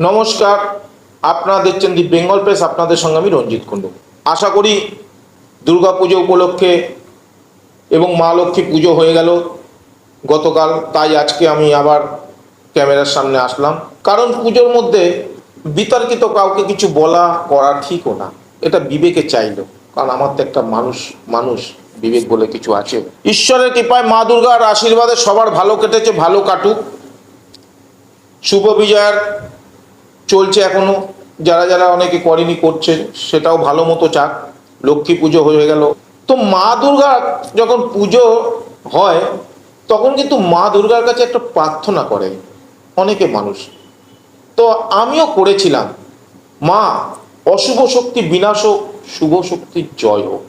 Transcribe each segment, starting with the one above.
নমস্কার, আপনারা দেখছেন দি বেঙ্গল প্রেস, আপনাদের সঙ্গে আমি রঞ্জিত কুণ্ডু। আশা করি দুর্গা পুজো উপলক্ষে এবং মা লক্ষ্মী পুজো হয়ে গেল। গতকাল তাই আজকে আমি আবার ক্যামেরার সামনে আসলাম। কারণ পুজোর মধ্যে বিতর্কিত কাউকে কিছু বলা, করা ঠিকও না। এটা বিবেকে চাইলো। কারণ আমার তো একটা মানুষ মানুষ বিবেক বলে কিছু আছে। ঈশ্বরের কৃপায় মা দুর্গার আশীর্বাদে সবার ভালো কেটেছে, ভালো কাটুক। শুভ বিজয়ার চলছে এখনও। যারা যারা অনেকে করেনি করছে, সেটাও ভালো মতো চাক। লক্ষ্মী পুজো হয়ে গেল। তো মা দুর্গার যখন পুজো হয়, তখন কিন্তু মা দুর্গার কাছে একটা প্রার্থনা করে অনেকে মানুষ। তো আমিও করেছিলাম। মা, অশুভ শক্তি বিনাশ হোক শুভ শক্তির জয় হোক।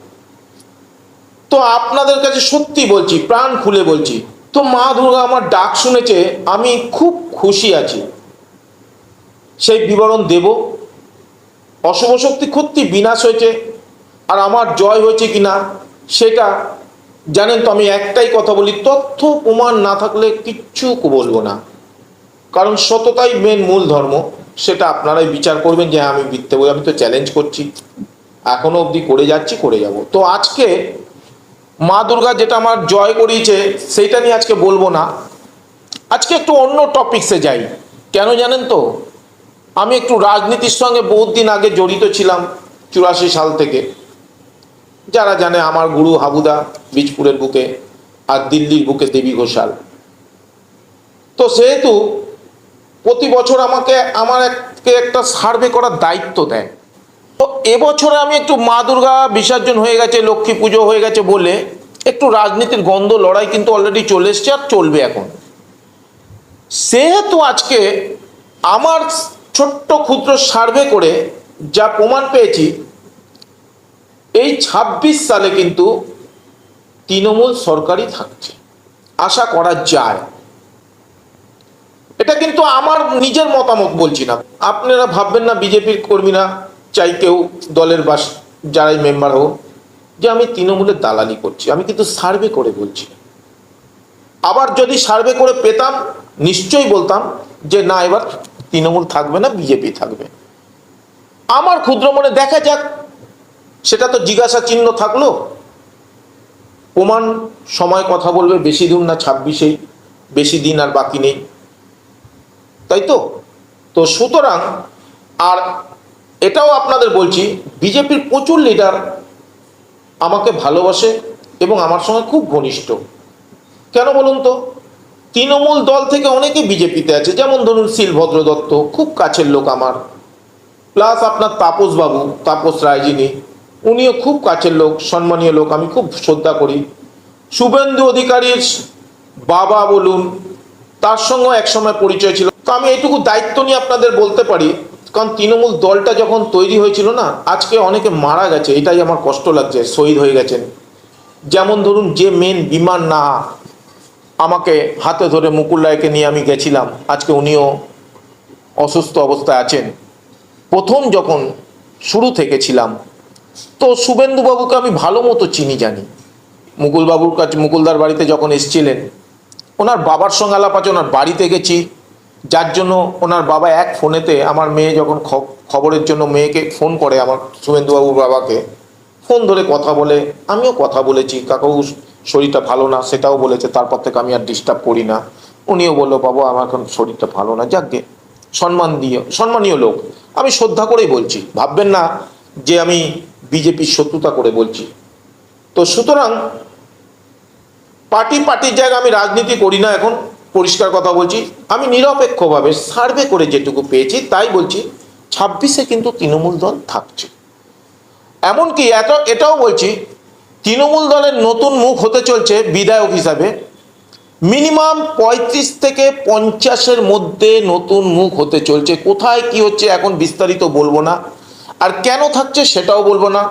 তো আপনাদের কাছে সত্যি বলছি, প্রাণ খুলে বলছি, তো মা দুর্গা আমার ডাক শুনেছে, আমি খুব খুশি আছি। সেই বিবরণ দেব। অশুভ শক্তি ক্ষতি বিনাশ হয়েছে আর আমার জয় হয়েছে কি না সেটা জানেন তো আমি একটাই কথা বলি তথ্য প্রমাণ না থাকলে কিচ্ছু বলব না। কারণ সততাই মেন মূল ধর্ম সেটা আপনারাই বিচার করবেন যে হ্যাঁ, আমি মিথ্যে বই আমি তো চ্যালেঞ্জ করছি। এখনও অবধি করে যাচ্ছি করে যাব। তো আজকে মা দুর্গা যেটা আমার জয় করিয়েছে সেইটা নিয়ে আজকে বলব না। আজকে একটু অন্য টপিক্সে যাই। কেন জানেন তো? আমি একটু রাজনীতির সঙ্গে বহুত দিন আগে জড়িত ছিলাম, চুরাশি সাল থেকে। যারা জানে আমার গুরু হাবুদা বীজপুরের বুকে আর দিল্লির বুকে দেবী ঘোষাল। তো সেহেতু প্রতি বছর আমাকে, আমার একটা সার্ভে করার দায়িত্ব দেয়। তো এবছরে আমি একটু মা দুর্গা বিসর্জন হয়ে গেছে, লক্ষ্মী পুজো হয়ে গেছে বলে একটু রাজনীতির গন্ধ, লড়াই কিন্তু অলরেডি চলে এসছে আর চলবে এখন। সেহেতু আজকে আমার ছোট্ট ক্ষুদ্র সার্ভে করে যা প্রমাণ পেয়েছি, এই ২৬ সালে কিন্তু তৃণমূল সরকারই থাকছে। আশা করা যায়। এটা কিন্তু আমার নিজের মতামত বলছি না। আপনারা ভাববেন না, বিজেপির কর্মীরা চাই কেউ দলের বাস, যারাই মেম্বার হোক, যে আমি তৃণমূলের দালালি করছি। আমি কিন্তু সার্ভে করে বলছি আবার যদি সার্ভে করে পেতাম, নিশ্চয়ই বলতাম যে না, এবার তৃণমূল থাকবে না, বিজেপি থাকবে। আমার ক্ষুদ্র মনে দেখা যাক, সেটা তো জিজ্ঞাসা চিহ্ন থাকল। প্রমাণ, সময় কথা বলবে, বেশি দিন না ছাব্বিশেই, বেশি দিন আর বাকি নেই। তাই তো? তো সুতরাং, আর এটাও আপনাদের বলছি, বিজেপির প্রচুর লিডার আমাকে ভালোবাসে এবং আমার সঙ্গে খুব ঘনিষ্ঠ। কেন বলুন তো? তৃণমূল দল থেকে অনেকে বিজেপিতে আছে। যেমন ধরুন শিলভদ্র দত্ত, খুব কাছের লোক আমার। প্লাস আপনার তাপস বাবু, তাপস রায় যিনি, উনিও খুব কাছের লোক, সম্মানীয় লোক, আমি খুব শ্রদ্ধা করি। শুভেন্দু অধিকারীর বাবা বলুন, তার সঙ্গেও একসময় পরিচয় ছিল। তো আমি এইটুকু দায়িত্ব নিয়ে আপনাদের বলতে পারি, কারণ তৃণমূল দলটা যখন তৈরি হয়েছিল না, আজকে অনেকে মারা গেছে, এটাই আমার কষ্ট লাগছে, শহীদ হয়ে গেছেন। যেমন ধরুন যে মেন বিমান না আমাকে হাতে ধরে মুকুল রায়কে নিয়ে আমি গেছিলাম। আজকে উনিও অসুস্থ অবস্থায় আছেন। প্রথম যখন শুরু থেকে ছিলাম তো শুভেন্দুবাবুকে আমি ভালো মতো চিনি, জানি। মুকুলবাবুর কাছে, মুকুলদার বাড়িতে যখন এসছিলেন, ওনার বাবার সঙ্গে আলাপ আছে, ওনার বাড়িতে গেছি। যার জন্য ওনার বাবা এক ফোনেতে, আমার মেয়ে যখন খবরের জন্য মেয়েকে ফোন করে, আমার শুভেন্দুবাবুর বাবাকে, ফোন ধরে কথা বলে, আমিও কথা বলেছি। কাকাবু শরীরটা ভালো না, সেটাও বলেছে, তারপর থেকে আমি আর ডিস্টার্ব করি না। উনিও বলল, বাবা, আমার এখন শরীরটা ভালো না যাকগে সম্মান দিয়ে, সম্মানীয় লোক, আমি শ্রদ্ধা করেই বলছি, ভাববেন না যে আমি বিজেপির শত্রুতা করে বলছি। তো সুতরাং, পার্টি পার্টির জায়গায় আমি রাজনীতি করি না এখন, পরিষ্কার কথা বলছি, আমি নিরপেক্ষভাবে সার্ভে করে যেটুকু পেয়েছি, তাই বলছি, ছাব্বিশে কিন্তু তৃণমূল দল থাকছে। এমনকি এত, এটাও বলছি তৃণমূল দলের নতুন মুখ হতে চলছে বিধায়ক হিসাবে। মিনিমাম পঁয়ত্রিশ থেকে পঞ্চাশের মধ্যে নতুন মুখ হতে চলছে। কোথায় কি হচ্ছে এখন বিস্তারিত বলব না। আর কেন থাকছে সেটাও বলব না।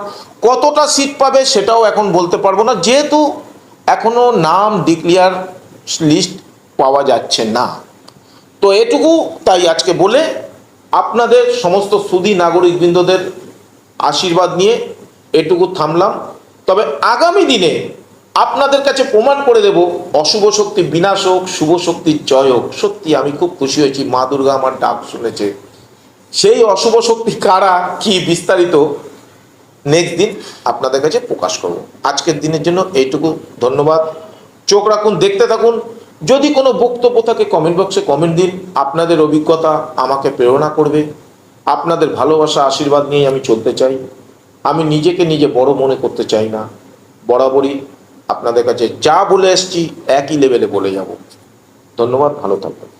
কতটা সিট পাবে সেটাও এখন বলতে পারব না। যেহেতু এখনও নাম ডিক্লিয়ার লিস্ট পাওয়া যাচ্ছে না। তো এটুকু তাই আজকে বলে আপনাদের সমস্ত সুদী নাগরিকবৃন্দদের আশীর্বাদ নিয়ে এটুকু থামলাম। তবে আগামী দিনে আপনাদের কাছে প্রমাণ করে দেব, অশুভ শক্তি বিনাশ হোক, শুভ শক্তির জয় হোক। সত্যি আমি খুব খুশি হয়েছি, মা দুর্গা আমার ডাক শুনেছে। সেই অশুভ শক্তি কারা, কি বিস্তারিত নেক্সট দিন আপনাদের কাছে প্রকাশ করব। আজকের দিনের জন্য এইটুকু, ধন্যবাদ। চোখ রাখুন, দেখতে থাকুন। যদি কোনো বক্তব্য থাকে কমেন্ট বক্সে কমেন্ট দিন। আপনাদের অভিজ্ঞতা আমাকে প্রেরণা করবে। আপনাদের ভালোবাসা, আশীর্বাদ নিয়ে আমি চলতে চাই। আমি নিজেকে নিজে বড় মনে করতে চাই না। বরাবরই আপনাদের কাছে যা বলে এসছি একই লেভেলে বলে যাব। ধন্যবাদ, ভালো থাকবেন।